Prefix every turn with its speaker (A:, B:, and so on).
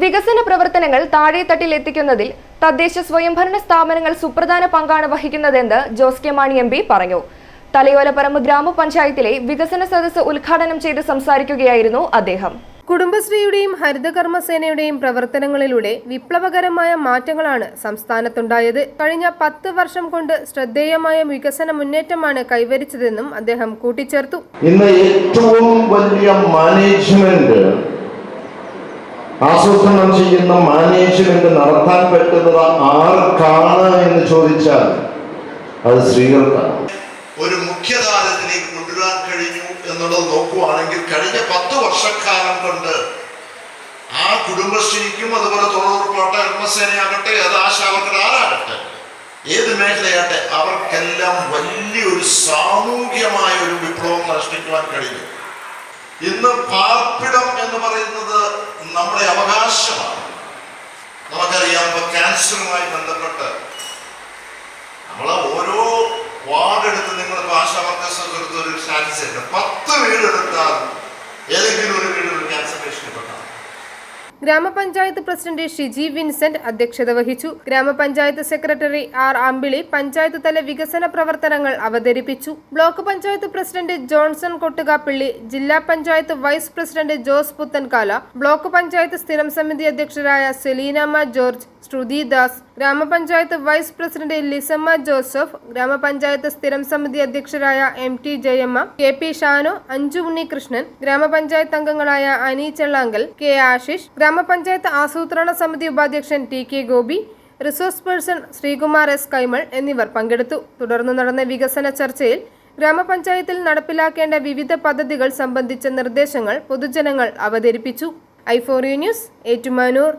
A: വികസന പ്രവർത്തനങ്ങൾ താഴെത്തട്ടിൽ എത്തിക്കുന്നതിൽ തദ്ദേശ സ്വയംഭരണ സ്ഥാപനങ്ങൾ സുപ്രധാന പങ്കാണ് വഹിക്കുന്നതെന്ന് Jose K Mani M P പറഞ്ഞു. തലയോലപ്പറമ്പ് ഗ്രാമപഞ്ചായത്തിലെ വികസന സദസ്സ് ഉദ്ഘാടനം ചെയ്ത് സംസാരിക്കുകയായിരുന്നു അദ്ദേഹം.
B: കുടുംബശ്രീയുടെയും ഹരിതകർമ്മസേനയുടെയും പ്രവർത്തനങ്ങളിലൂടെ വിപ്ലവകരമായ മാറ്റങ്ങളാണ് സംസ്ഥാനത്തുണ്ടായത്. കഴിഞ്ഞ പത്ത് വർഷം കൊണ്ട് ശ്രദ്ധേയമായ വികസന മുന്നേറ്റമാണ് കൈവരിച്ചതെന്നും അദ്ദേഹം കൂട്ടിച്ചേർത്തു.
C: ഇന്ന് ഏറ്റവും വലിയ മാനേജ്മെന്റ് ആസൂത്രണം ചെയ്യുന്ന മാനേജ്മെന്റ് നടത്താൻ പറ്റുന്നത് ആർക്കാണ് എന്ന് ചോദിച്ചാൽ അത് സ്ത്രീകൾക്കാണ്.
D: ഒരു മുഖ്യധാരത്തിലേക്ക് കൊണ്ടുവരാൻ കഴിഞ്ഞു എന്നുള്ളത് നോക്കുവാണെങ്കിൽ കഴിഞ്ഞ പത്ത് വർഷക്കാലം കൊണ്ട് ആ കുടുംബശ്രീക്കും അതുപോലെ തൊഴിലുറപ്പാട്ടെ കർമ്മസേനയാകട്ടെ അത് ആശാവർക്കർ ആരാകട്ടെ ഏത് മേഖലയാകട്ടെ അവർക്കെല്ലാം വലിയൊരു സാമൂഹ്യമായ ഒരു വിപ്ലവം സൃഷ്ടിക്കുവാൻ കഴിഞ്ഞു. ഇന്ന് പാർപ്പിടം എന്ന് പറയുന്നത് നമ്മുടെ അവകാശമാണ്. നമുക്കറിയാം ഇപ്പൊ ക്യാൻസറുമായി ബന്ധപ്പെട്ട് നമ്മൾ ഓരോ വാർഡ് എടുത്ത് നിങ്ങൾ ഭാഷാവർക്കസ് ഒരു സ്റ്റാറ്റസ് പത്ത് വീട്
B: ഗ്രാമപഞ്ചായത്ത് പ്രസിഡന്റ് ഷിജി വിൻസെന്റ് അധ്യക്ഷത വഹിച്ചു. ഗ്രാമപഞ്ചായത്ത് സെക്രട്ടറി ആർ അമ്പിളി പഞ്ചായത്ത് തല വികസന പ്രവർത്തനങ്ങൾ അവതരിപ്പിച്ചു. ബ്ലോക്ക് പഞ്ചായത്ത് പ്രസിഡന്റ് ജോൺസൺ കൊട്ടുകാപ്പിള്ളി ജില്ലാ panchayat vice president Jose Puthenkala block panchayat സ്ഥിരം സമിതി അധ്യക്ഷരായ സെലീനമ്മ ജോർജ് ശ്രുതി ദാസ് ഗ്രാമപഞ്ചായത്ത് വൈസ് പ്രസിഡന്റ് ലിസമ്മ ജോസഫ് ഗ്രാമപഞ്ചായത്ത് സ്ഥിരം സമിതി അധ്യക്ഷരായ M T Jayamma K P Shanu Anju Unnikrishnan ഗ്രാമപഞ്ചായത്ത് അംഗങ്ങളായ അനി ചെള്ളാങ്കൽ കെ ആശിഷ് ഗ്രാമപഞ്ചായത്ത് ആസൂത്രണ സമിതി ഉപാധ്യക്ഷൻ T K Gopi resource person Sreekumar S Kaimal എന്നിവർ പങ്കെടുത്തു. തുടർന്ന് നടന്ന വികസന ചർച്ചയിൽ ഗ്രാമപഞ്ചായത്തിൽ നടപ്പിലാക്കേണ്ട വിവിധ പദ്ധതികൾ സംബന്ധിച്ച നിർദ്ദേശങ്ങൾ പൊതുജനങ്ങൾ അവതരിപ്പിച്ചു. I for U news Ettumanoor.